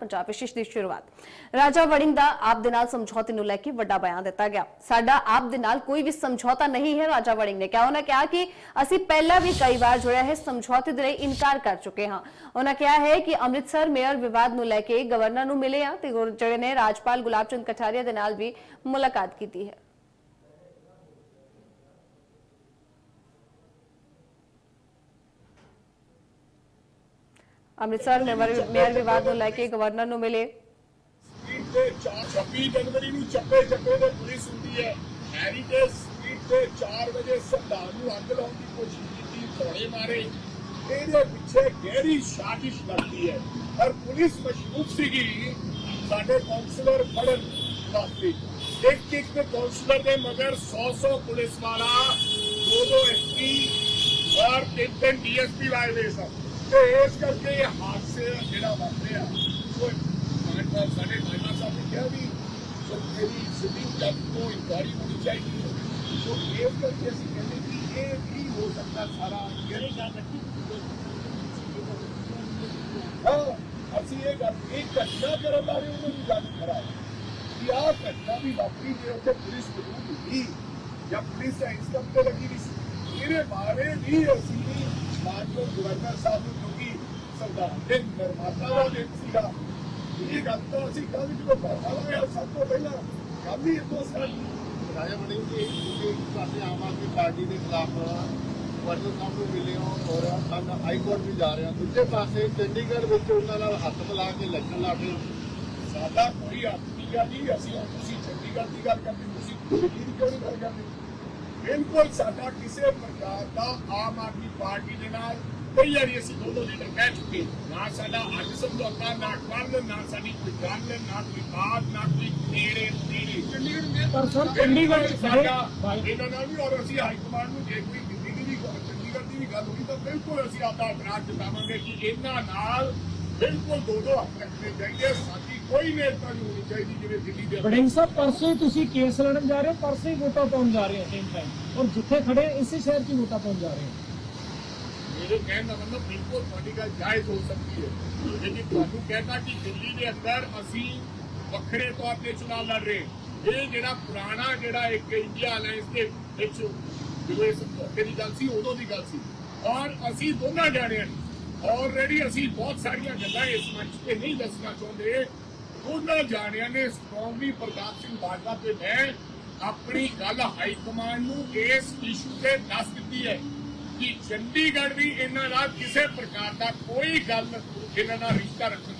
ਪੰਜਾਬ ਵਿਸ਼ੇਸ਼ ਦੀ ਸ਼ੁਰੂਆਤ। ਰਾਜਾ ਵੜਿੰਗ ਦਾ ਆਪ ਦੇ ਨਾਲ ਸਮਝੌਤੇ ਨੂੰ ਲੈ ਕੇ ਵੱਡਾ ਬਿਆਨ ਦਿੱਤਾ ਗਿਆ। ਸਾਡਾ ਆਪ ਦੇ ਨਾਲ ਕੋਈ ਵੀ ਸਮਝੌਤਾ ਨਹੀਂ ਹੈ, ਰਾਜਾ ਵੜਿੰਗ ਨੇ ਕਿਹਾ। ਉਹਨਾਂ ਕਿਹਾ ਕਿ ਅਸੀਂ ਪਹਿਲਾਂ ਵੀ ਕਈ ਵਾਰ ਜੁੜਿਆ ਹੈ ਸਮਝੌਤੇ ਦੇ ਲਈ ਇਨਕਾਰ ਕਰ ਚੁੱਕੇ ਹਾਂ। ਉਹਨਾਂ ਕਿਹਾ ਹੈ ਕਿ ਅੰਮ੍ਰਿਤਸਰ ਮੇਅਰ ਵਿਵਾਦ ਨੂੰ ਲੈ ਕੇ ਗਵਰਨਰ ਨੂੰ ਮਿਲੇ ਆ ਤੇ ਜਿਹੜੇ ਨੇ ਰਾਜਪਾਲ ਗੁਲਾਬ ਚੰਦ ਕਠਾਰੀਆ ਦੇ ਨਾਲ ਵੀ ਮੁਲਾਕਾਤ ਕੀਤੀ ਹੈ। ਅੰਮ੍ਰਿਤਸਰ ਮੇਅਰ ਵਿਵਾਦ ਨੂੰ ਲੈ ਕੇ ਗਵਰਨਰ ਨੂੰ ਮਿਲੇ। ਸਟਰੀਟ ਤੇ 26 ਜਨਵਰੀ ਨੂੰ ਚੱਪੇ ਚੱਪੇ ਤੇ ਪੁਲਿਸ ਹੁੰਦੀ ਹੈ। ਹੈਰੀਟੇਜ ਸਟਰੀਟ ਤੇ 4 ਵਜੇ ਸੰਵਿਧਾਨ ਨੂੰ ਅੱਗ ਲਾਉਣ ਦੀ ਕੋਸ਼ਿਸ਼ ਕੀਤੀ ਥੋੜੇ ਮਾਰੇ। ਇਹਦੇ ਪਿੱਛੇ ਗਹਿਰੀ ਸਾਜ਼ਿਸ਼ ਲੱਗਦੀ ਹੈ। ਔਰ ਪੁਲਿਸ ਮਸ਼ਰੂਫ ਸੀਗੀ, ਸਾਡੇ ਕਾਉਂਸਲਰ ਫੜਨ ਵਾਸਤੇ। ਇੱਕ ਇੱਕ ਕਾਉਂਸਲਰ ਦੇ ਮਗਰ 100 100 ਪੁਲਿਸ ਵਾਲਾ ਦੋ ਦੋ ਐਸਪੀ ਔਰ ਤਿੰਨ ਤਿੰਨ ਡੀਐਸਪੀ ਵਾਲੇ ਸਨ। ਤੇ ਇਸ ਕਰਕੇ ਇਹ ਹਾਦਸੇ ਜਿਹੜਾ ਵਾਪਰਿਆ ਉਹ ਮਾਨਵਾ ਸਾਡੇ ਮਾਨਵਾ ਸਾਹਿਬ ਨੇ ਕਿਹਾ ਵੀ ਜੋ ਮੇਰੀ ਸਿਟਿੰਗ ਜੱਜ ਤੋਂ ਇਨਕੁਆਰੀ ਹੋਣੀ ਚਾਹੀਦੀ ਹੈ ਸੋ ਇਸ ਕਰਕੇ ਅਸੀਂ ਕਹਿੰਦੇ ਕਿ ਇਹ ਵੀ ਹੋ ਸਕਦਾ ਸਾਰਾ ਜਿਹੜੀ ਗੱਲ ਰੱਖੀ ਹਾਂ ਅਸੀਂ ਇਹ ਗੱਲ ਇਹ ਘਟਨਾ ਕਰਨ ਬਾਰੇ ਉਹਨਾਂ ਨੂੰ ਗੱਲ ਕਰਾ ਕਿ ਆਹ ਘਟਨਾ ਵੀ ਵਾਪਰੀ ਜੇ ਉੱਥੇ ਪੁਲਿਸ ਮੌਜੂਦ ਹੁੰਦੀ ਜਾਂ ਪੁਲਿਸ ਇਸ ਕੰਮ ਤੇ ਲੱਗੀ ਨਹੀਂ ਸੀ ਇਹਦੇ ਬਾਰੇ ਵੀ ਅਸੀਂ ਮਾਨਯੋਗ ਗਵਰਨਰ ਸਾਹਿਬ ਨੂੰ ਕਿਉਂਕਿ ਸੰਵਿਧਾਨ ਦੇ ਨਿਰਮਾਤਾ ਦਾ ਦਿਨ ਸੀਗਾ। ਇਹ ਗੱਲ ਤਾਂ ਅਸੀਂ ਕੱਲ ਜਦੋਂ ਪਤਾ ਹੋਇਆ ਸਭ ਤੋਂ ਪਹਿਲਾਂ ਕੱਲ ਹੀ ਇਤੋਂ ਸਾਡੀ ਰਾਜਾ ਬਣੀ ਜੀ ਇੱਕ ਪਾਸੇ ਆਮ ਆਦਮੀ ਪਾਰਟੀ ਦੇ ਖਿਲਾਫ ਵਰਨਰ ਸਾਹਿਬ ਨੂੰ ਮਿਲੇ ਹੋ ਔਰ ਕੱਲ ਹਾਈ ਕੋਰਟ ਵੀ ਜਾ ਰਹੇ ਹੋ। ਦੂਜੇ ਪਾਸੇ ਚੰਡੀਗੜ੍ਹ ਵਿੱਚ ਉਹਨਾਂ ਨਾਲ ਹੱਥ ਮਿਲਾ ਕੇ ਲੜ ਰਹੇ ਹੋ। ਸਾਡਾ ਕੋਈ ਗੱਲ ਨਹੀਂ ਅਸੀਂ ਹੁਣ ਤੁਸੀਂ ਚੰਡੀਗੜ੍ਹ ਦੀ ਗੱਲ ਕਰਦੇ ਤੁਸੀਂ ਦਿੱਲੀ ਦੀ ਕਿਉਂ ਨਹੀਂ ਗੱਲ ਕਰਦੇ? ਬਿਲਕੁਲ ਸਾਡਾ ਕਿਸੇ ਪ੍ਰਕਾਰ ਦਾ ਆਮ ਆਦਮੀ ਪਾਰਟੀ ਦੇ ਨਾਲ ਕਈ ਵਾਰੀ ਅਸੀਂ ਦੋ ਦੋ ਲੀਡਰ ਕਹਿ ਚੁੱਕੇ ਨਾ ਸਾਡਾ ਅੱਜ ਸਮਝੌਤਾ ਨਾ ਕੱਲ ਨਾ ਸਾਡੀ ਕੋਈ ਗੱਲ ਨਾ ਕੋਈ ਬਾਤ ਨਾ ਕੋਈ ਨੇੜੇ ਨੇੜੇ ਚੰਡੀਗੜ੍ਹ ਦੇ ਪਰ ਸਰ ਚੰਡੀਗੜ੍ਹ ਸਾਡਾ ਸਾਰੇ ਇਹਨਾਂ ਨਾਲ ਵੀ ਔਰ ਅਸੀਂ ਹਾਈ ਕਮਾਂਡ ਨੂੰ ਜੇ ਕੋਈ ਦਿੱਲੀ ਦੀ ਵੀ ਗੱਲ- ਚੰਡੀਗੜ੍ਹ ਦੀ ਵੀ ਗੱਲ ਹੋਈ ਤਾਂ ਬਿਲਕੁਲ ਅਸੀਂ ਆਪਦਾ ਇਤਰਾਜ਼ ਜਤਾਵਾਂਗੇ ਕਿ ਇਹਨਾਂ ਨਾਲ ਬਿਲਕੁਲ ਦੋ ਦੋ ਹੱਥ ਰੱਖਣੇ ਚਾਹੀਦੇ ਸਾਡੀ ਕੋਈ ਨੇਤਾ ਨਹੀਂ ਹੋਣੀ ਚਾਹੀਦੀ ਜਿਵੇਂ ਦਿੱਲੀ ਦੇ ਵੜਿੰਗ ਸਾਹਿਬ ਪਰਸੋਂ ਹੀ ਤੁਸੀਂ ਕੇਸ ਲੜਨ ਜਾ ਰਹੇ ਹੋ ਪਰਸੋਂ ਹੀ ਵੋਟਾਂ ਪਾਉਣ ਜਾ ਰਹੇ ਹੋ ਸੇਮ ਟਾਈਮ ਔਰ ਜਿੱਥੇ ਖੜੇ ਇਸੇ ਸ਼ਹਿਰ 'ਚ ਹੀ ਵੋਟਾਂ ਪਾਉਣ ਜਾ ਰਹੇ ਹੋ। ਮੇਰੇ ਕਹਿਣ ਦਾ ਮਤਲਬ ਬਿਲਕੁਲ ਤੁਹਾਡੀ ਗੱਲ ਜਾਇਜ਼ ਹੋ ਸਕਦੀ ਹੈ। ਲੇਕਿਨ ਤੁਹਾਨੂੰ ਕਹਿਤਾ ਕਿ ਦਿੱਲੀ ਦੇ ਅੰਦਰ ਅਸੀਂ ਵੱਖਰੇ ਤੌਰ ਤੇ ਚੁਣਾਵ ਲੜ ਰਹੇ। ਇਹ ਜਿਹੜਾ ਪੁਰਾਣਾ ਜਿਹੜਾ ਇੱਕ ਇੰਡੀਆ ਅਲਾਈਅੰਸ ਦੇ ਵਿੱਚ ਜਦੋਂ ਇਸ ਦੀ ਗੱਲ ਸੀ ਉਦੋਂ ਦੀ ਗੱਲ ਸੀ। ਔਰ ਅਸੀਂ ਦੋਨਾਂ ਜਾਣਿਆਂ ਨੇ ਆਲਰੇਡੀ ਅਸੀਂ ਬਹੁਤ ਸਾਰੀਆਂ ਗੱਲਾਂ ਇਸ ਮੰਚ ਤੇ ਨਹੀਂ ਦੱਸਣਾ ਚਾਹੁੰਦੇ। ਦੋਨਾਂ ਜਾਣਿਆਂ ਨੇ ਸਟਰੋਂਗਲੀ ਪ੍ਰਤਾਪ ਸਿੰਘ ਬਾਜਵਾ ਤੇ ਮੈਂ ਆਪਣੀ ਗੱਲ ਹਾਈ ਕਮਾਂਡ ਨੂੰ ਇਸ ਇਸ਼ੂ ਤੇ ਦੱਸ ਦਿੱਤੀ ਹੈ ਕਿ ਚੰਡੀਗੜ੍ਹ ਵੀ ਇਹਨਾਂ ਨਾਲ ਕਿਸੇ ਪ੍ਰਕਾਰ ਦਾ ਕੋਈ ਗੱਲ, ਇਹਨਾਂ ਨਾਲ ਰਿਸ਼ਤਾ ਰੱਖਣ